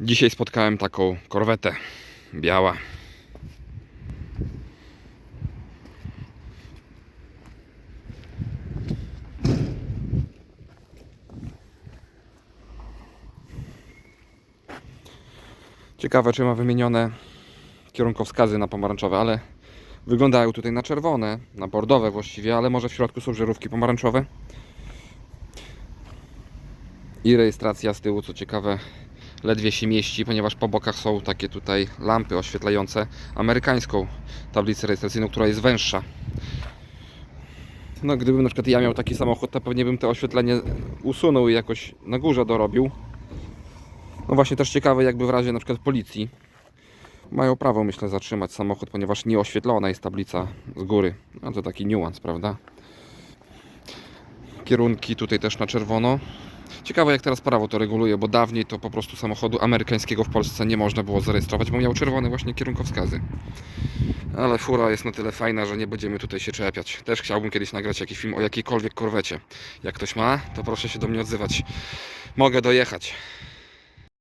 Dzisiaj spotkałem taką korwetę. Biała. Ciekawe, czy ma wymienione kierunkowskazy na pomarańczowe, ale wyglądają tutaj na czerwone, na bordowe właściwie, ale może w środku są żarówki pomarańczowe. I rejestracja z tyłu, co ciekawe, ledwie się mieści, ponieważ po bokach są takie tutaj lampy oświetlające amerykańską tablicę rejestracyjną, która jest węższa. No, gdybym na przykład ja miał taki samochód, to pewnie bym to oświetlenie usunął i jakoś na górze dorobił. No właśnie też ciekawe, jakby w razie na przykład policji mają prawo, myślę, zatrzymać samochód, ponieważ nieoświetlona jest tablica z góry. No to taki niuans, prawda? Kierunki tutaj też na czerwono. Ciekawe jak teraz prawo to reguluje, bo dawniej to po prostu samochodu amerykańskiego w Polsce nie można było zarejestrować, bo miał czerwone właśnie kierunkowskazy. Ale fura jest na tyle fajna, że nie będziemy tutaj się czepiać. Też chciałbym kiedyś nagrać jakiś film o jakiejkolwiek korwecie. Jak ktoś ma, to proszę się do mnie odzywać. Mogę dojechać.